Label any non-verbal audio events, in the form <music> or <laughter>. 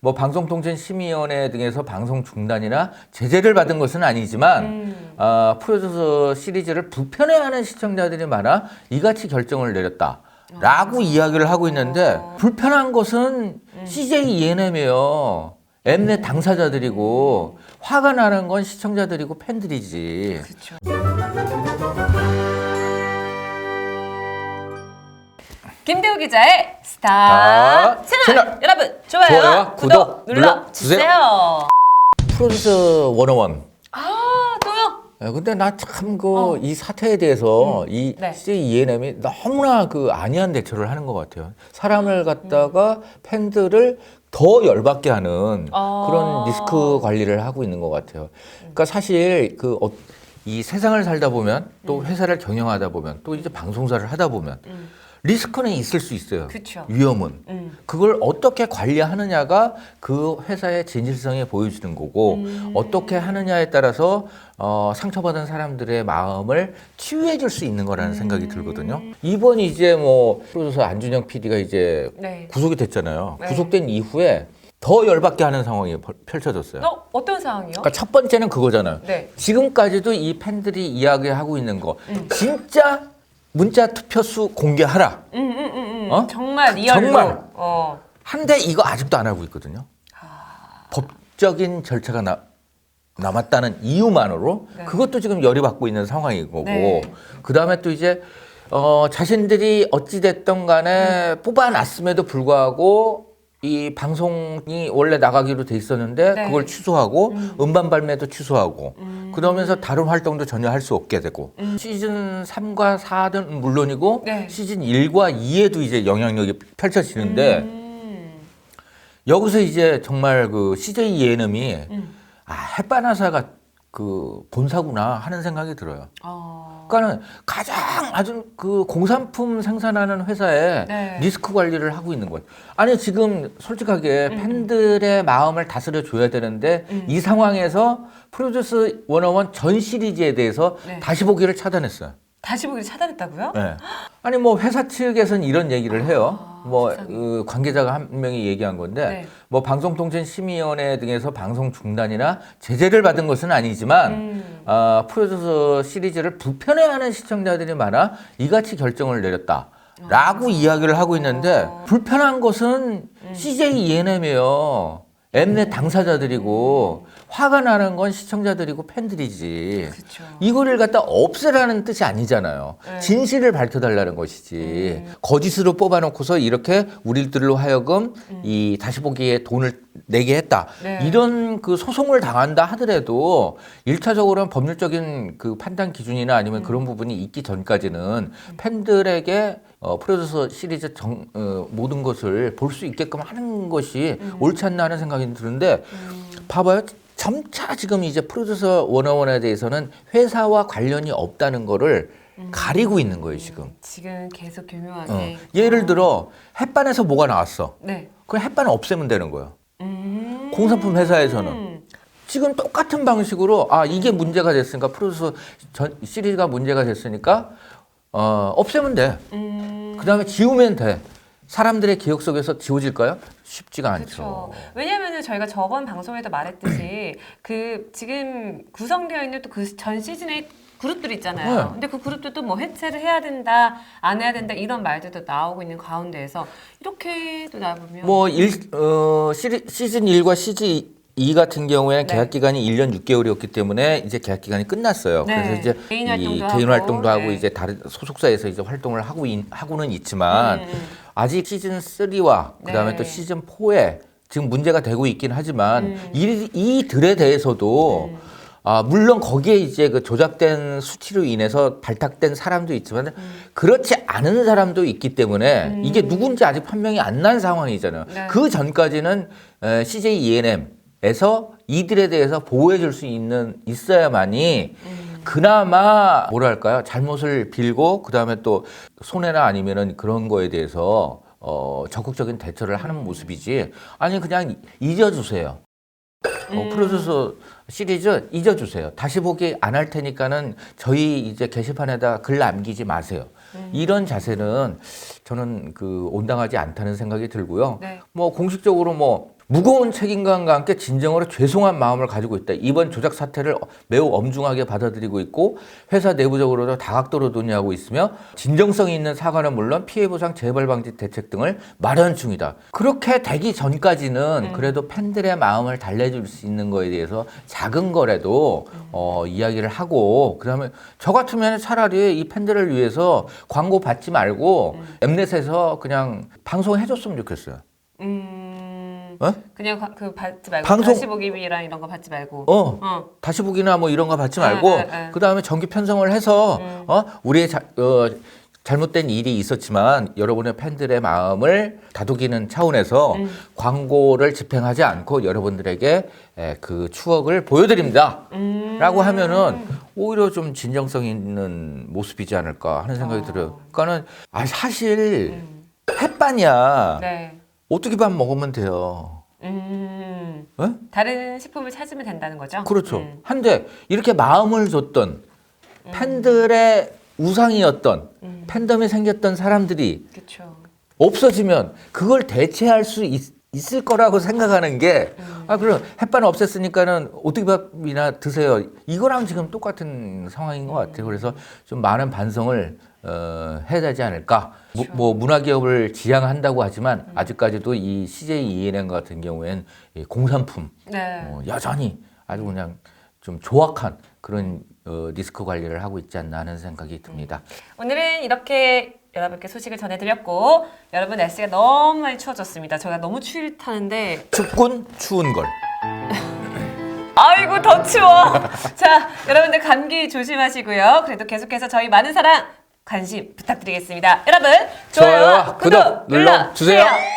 뭐 방송통신심의위원회 등에서 방송 중단이나 제재를 받은 것은 아니지만 음. 아, 프로듀서 시리즈를 불편해하는 시청자들이 많아 이같이 결정을 내렸다 라고 이야기를 하고 있는데 어. 불편한 것은 CJ ENM이에요. 엠넷 당사자들이고 화가 나는 건 시청자들이고 팬들이지. 그렇 김대우 기자의 스타 자, 채널, 채널. 여러분 좋아요, 좋아요, 구독, 구독 눌러 주세요. 프로듀서 101. 아 또요? 예, 근데 나 참 그 어. 이 사태에 대해서 이 네. CJ ENM이 너무나 그 안이한 대처를 하는 것 같아요. 사람을 갖다가 팬들을 더 열받게 하는 어. 그런 리스크 관리를 하고 있는 것 같아요. 그러니까 사실 그 어, 이 세상을 살다 보면 또 회사를 경영하다 보면 또 이제 방송사를 하다 보면 음. 리스크는 있을 수 있어요. 그쵸. 위험은. 음. 그걸 어떻게 관리하느냐가 그 회사의 진실성에 보여주는 거고 음. 어떻게 하느냐에 따라서 어, 상처받은 사람들의 마음을 치유해 줄 수 있는 거라는 음. 생각이 들거든요. 이번 이제 뭐 프로듀서 안준영 PD가 이제 네. 구속이 됐잖아요. 네. 구속된 이후에 더 열받게 하는 상황이 벌- 펼쳐졌어요. 어 어떤 상황이요? 그러니까 첫 번째는 그거잖아요. 네. 지금까지도 이 팬들이 이야기하고 있는 거 음. 진짜 문자 투표수 공개하라. 음, 음, 음, 음. 어? 정말 리얼로. 정말. 어. 한데 이거 아직도 안 하고 있거든요. 법적인 절차가 나, 남았다는 이유만으로 네. 그것도 지금 열이 받고 있는 상황인 거고 네. 그 다음에 또 이제 어, 자신들이 어찌 됐던 음. 간에 뽑아놨음에도 불구하고 이 방송이 원래 나가기로 돼 있었는데 네. 그걸 취소하고 음. 음. 반 발매도 취소하고 음. 그러면서 다른 활동도 전혀 할 수 없게 되고 음. 시즌 3과 4는 물론이고 네. 시즌 1과 2에도 이제 영향력이 펼쳐지는데 음. 여기서 이제 정말 그 CJ 예능이 음. 아 햇바나사가 그 본사구나 하는 생각이 들어요. 어. 그러니까는 가장 아주 그 공산품 생산하는 회사에 네. 리스크 관리를 하고 있는 거예요. 아니 지금 솔직하게 팬들의 마음을 다스려 줘야 되는데 음. 이 상황에서 프로듀스 101전 시리즈에 대해서 네. 다시 보기를 차단했어요. 다시 보기를 차단했다고요? 네. 아니 뭐 회사 측에서는 이런 얘기를 해요. 아, 뭐 세상에. 그 관계자가 한 명이 얘기한 건데 네. 뭐 방송통신심의위원회 등에서 방송 중단이나 제재를 받은 것은 아니지만 음. 아, 프로듀서 시리즈를 불편해하는 시청자들이 많아 이같이 결정을 내렸다 라고 이야기를 하고 있는데 어. 불편한 것은 CJ ENM이에요. 엠넷 당사자들이고 화가 나는 건 시청자들이고 팬들이지. 그렇죠. 이거를 갖다 없애라는 뜻이 아니잖아요. 네. 진실을 밝혀달라는 것이지. 거짓으로 뽑아놓고서 이렇게 우리들로 하여금 이 다시 보기에 돈을 내게 했다. 네. 이런 그 소송을 당한다 하더라도 일차적으로는 법률적인 그 판단 기준이나 아니면 그런 부분이 있기 전까지는 팬들에게 어, 프로듀서 시리즈 정, 어, 모든 것을 볼 수 있게끔 하는 것이 옳지 않나 하는 생각이 드는데 봐봐요. 점차 지금 이제 프로듀서 원어원에 대해서는 회사와 관련이 없다는 거를 가리고 있는 거예요, 지금. 지금 계속 어. 교묘하게. 예를 들어 햇반에서 뭐가 나왔어. 네. 그 햇반을 없애면 되는 거예요. 음. 공산품 회사에서는. 음. 지금 똑같은 방식으로 아 이게 문제가 됐으니까 프로듀서 전 시리즈가 문제가 됐으니까 어 없애면 돼. 음. 그다음에 지우면 돼. 사람들의 기억 속에서 지워질까요? 쉽지가 않죠. 그렇죠. 왜냐하면 저희가 저번 방송에도 말했듯이 <clears throat> 그 지금 구성되어 있는 또 그 전 시즌의 그룹들 있잖아요. 네. 근데 그 그룹들도 뭐 해체를 해야 된다, 안 해야 된다 이런 말들도 나오고 있는 가운데에서 이렇게 또 나보면 뭐 일, 어, 시리, 시즌 1과 시즌 2 같은 경우에는 네. 계약 기간이 1년 6개월이었기 때문에 이제 계약 기간이 끝났어요. 네. 그래서 이제 개인 이 활동도 개인 하고, 활동도 하고 네. 이제 다른 소속사에서 이제 활동을 하고 있, 하고는 있지만 음. 아직 시즌 3와 그다음에 네. 또 시즌 4에 지금 문제가 되고 있긴 하지만 음. 이, 이 들에 대해서도 음. 아, 물론 거기에 이제 그 조작된 수치로 인해서 발탁된 사람도 있지만 음. 그렇지 않은 사람도 있기 때문에 이게 누군지 아직 판명이 안 난 상황이잖아요. 네. 그 전까지는 에, CJ ENM 에서 이들에 대해서 보호해 줄 수 있는 있어야만이 음. 그나마 뭐랄까요 잘못을 빌고 그 다음에 또 손해나 아니면은 그런 거에 대해서 어, 적극적인 대처를 하는 모습이지 아니 그냥 잊어 주세요. 어, 음. 프로듀서 시리즈 잊어주세요. 다시 보기 안 할 테니까는 저희 이제 게시판에다 글 남기지 마세요. 음. 이런 자세는 저는 그 온당하지 않다는 생각이 들고요. 네. 뭐 공식적으로 뭐 무거운 책임감과 함께 진정으로 죄송한 마음을 가지고 있다. 이번 조작 사태를 매우 엄중하게 받아들이고 있고 회사 내부적으로도 다각도로 논의하고 있으며 진정성이 있는 사과는 물론 피해 보상 재발 방지 대책 등을 마련 중이다. 그렇게 되기 전까지는 그래도 팬들의 마음을 달래줄 수 있는 거에 대해서 작은 거라도 어, 이야기를 하고 그다음에 저 같으면 차라리 이 팬들을 위해서 광고 받지 말고 엠넷에서 그냥 방송해 줬으면 좋겠어요. 음. 어? 그냥 가- 그 받지 말고 방송- 다시 보기랑 이런 거 받지 말고. 어. 어. 다시 보기나 뭐 이런 거 받지 말고 네, 네, 네. 그 다음에 정기 편성을 해서 음. 어 우리의 자, 어, 잘못된 일이 있었지만 여러분의 팬들의 마음을 다독이는 차원에서 음. 광고를 집행하지 않고 여러분들에게 에, 그 추억을 보여드립니다. 음. 라고 하면은 오히려 좀 진정성 있는 모습이지 않을까 하는 생각이 어. 들어요. 그러니까는 아 사실 음. 햇반이야. 네. 오뚜기 밥 먹으면 돼요. 음. 에? 다른 식품을 찾으면 된다는 거죠? 그렇죠. 음. 한데 이렇게 마음을 줬던 팬들의 우상이었던 음. 팬덤이 생겼던 사람들이 그렇죠. 없어지면 그걸 대체할 수 있, 을 거라고 생각하는 게, 음. 아, 그럼 햇반 없앴으니까는 오뚜기밥이나 드세요. 이거랑 지금 똑같은 상황인 것 같아요. 그래서 좀 많은 반성을 어, 해야 되지 않을까. 뭐, 그렇죠. 뭐 문화기업을 지향한다고 하지만 음. 아직까지도 이 CJ ENM 같은 경우엔 이 공산품, 네. 어, 여전히 아주 그냥 좀 조악한 그런 어, 리스크 관리를 하고 있지 않나 하는 생각이 듭니다. 오늘은 이렇게 여러분께 소식을 전해드렸고 여러분 날씨가 너무 많이 추워졌습니다. 저희가 너무 추위 타는데 춥군 추운 걸. <laughs> 아이고 더 추워. <laughs> 자 여러분들 감기 조심하시고요. 그래도 계속해서 저희 많은 사랑 관심 부탁드리겠습니다. 여러분 좋아요와 구독 눌러주세요.